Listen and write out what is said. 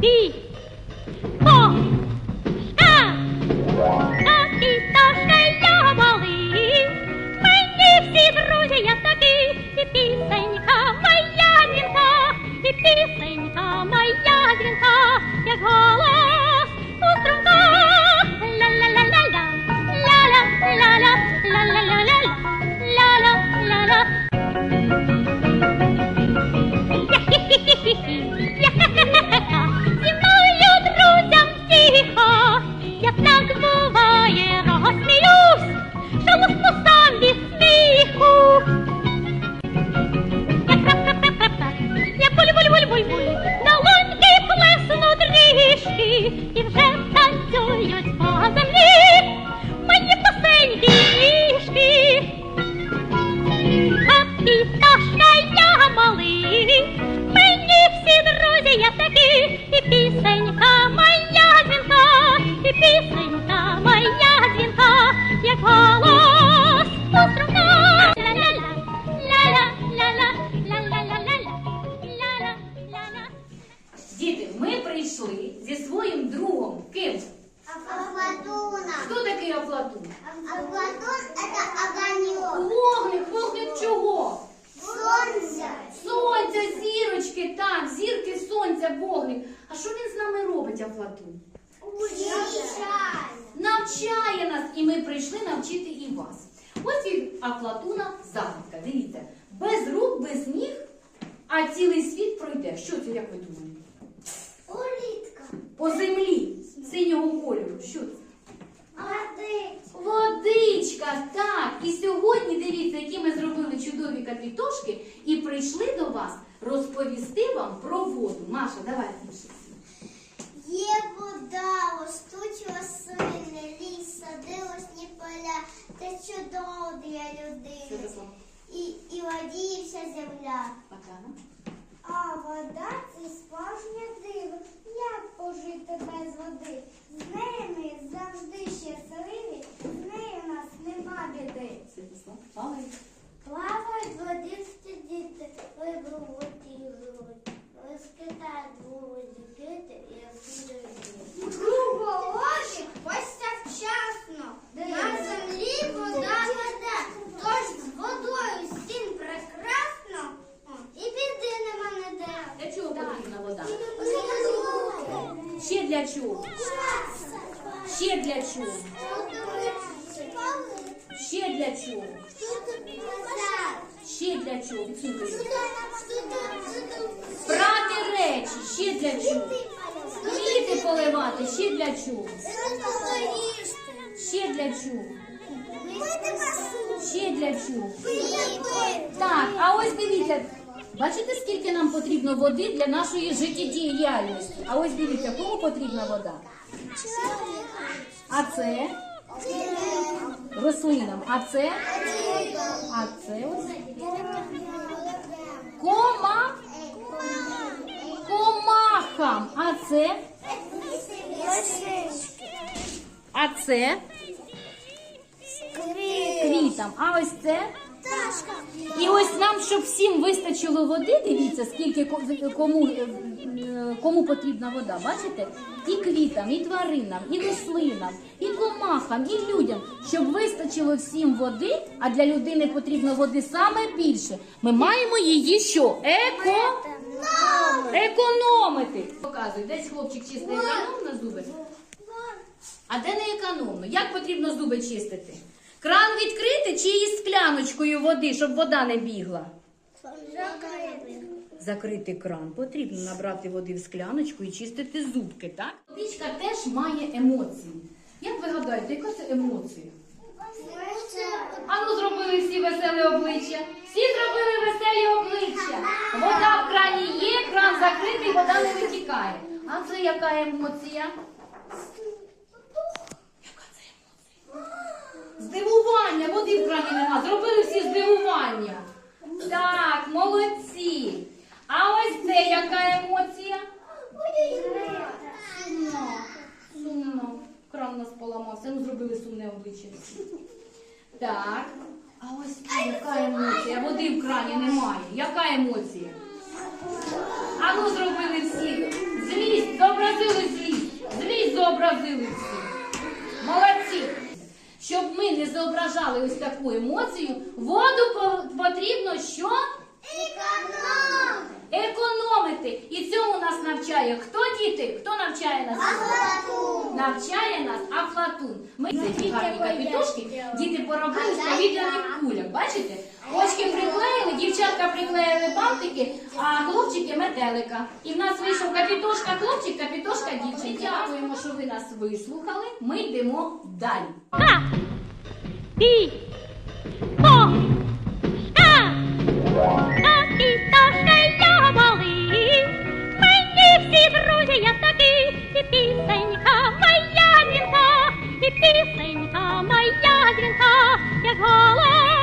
一 зірки, вогник. А що він з нами робить, Афлатун? Учай. Навчає нас, і ми прийшли навчити і вас. Ось від Афлатуна загадка. Дивіться, без рук, без ніг, а цілий світ пройде. Що це, як ви думаєте? Улитка. По землі синього кольору. Що це? Воды. Водичка, так. І сьогодні дивіться, які ми зробили чудові капітошки і прийшли до вас розповісти вам про воду. Маша, давай. Є вода, ростуть рослини, ліс, садилосні поля. Це чудово для людини. І, і водіївся вся земля. Пока. А вода це справжнє диво. Як пожити без води? З нею ми завжди щасливі, з нею у нас нема біди. Святослав. Плавають. Плавають в воді всі діти, рибу в воді живуть. Розкидають в воді діти і розкидають. Круголожі постя вчасно. На землі вода вода. Тож з водою всім прекрасно. О, І біди нема ніде. Для чого потрібна вода? Ще для чого? Ще для чого? Ще для чого? Ще для чого? Прати речі, ще для чого? Квіти поливати, ще для чого? Ще для чого? Ще для чого? Так, а ось дивіться, бачите, скільки нам потрібно води для нашої життєдіяльності? А ось дивіться, кому потрібна вода? А це рослинам. А це? А це ось кома, комахам. А це? А це? Квітам. А ось це? І ось нам, щоб всім вистачило води, дивіться, скільки кому, е, кому потрібна вода. Бачите? І квітам, і тваринам, і рослинам, і комахам, і людям. Щоб вистачило всім води, а для людини потрібно води саме більше. Ми маємо її що? Еко... Економити. Показуй, десь хлопчик чистить економно зуби. А де не економно? Як потрібно зуби чистити? Кран відкрити чи скляночкою води, щоб вода не бігла? Закрити кран. Потрібно набрати води в скляночку і чистити зубки, так? Водичка теж має емоції. Як ви гадаєте, яка це емоція? Ану зробили всі веселі обличчя. Всі зробили веселі обличчя. Вода в крані є, кран закритий, вода не витікає. А це яка емоція? Яка це емоція? Здивування, води в крані нема. Зробили всі здивування. Так, молодці. А ось це яка емоція? Сумно. Сумно. Кран у нас поламався. Ну, зробили сумне обличчя. Так. А ось це яка емоція? Води в крані немає. Яка емоція? А ну зробили всі. Злість, відчували ось таку емоцію, воду потрібно що? Економ! Економити. І цьому нас навчає хто діти? Хто навчає нас? Афлатун! Навчає нас Афлатун. Ми ці дві гарні капітошки діти поробили з повітряних кульок. Бачите? Очки приклеїли, дівчатка приклеїли бантики, а хлопчики метелика. І в нас вийшов капітошка хлопчик, капітошка дівчинка. Дякуємо, що ви нас вислухали. Ми йдемо далі. Пісенька моя дзвінка, як голос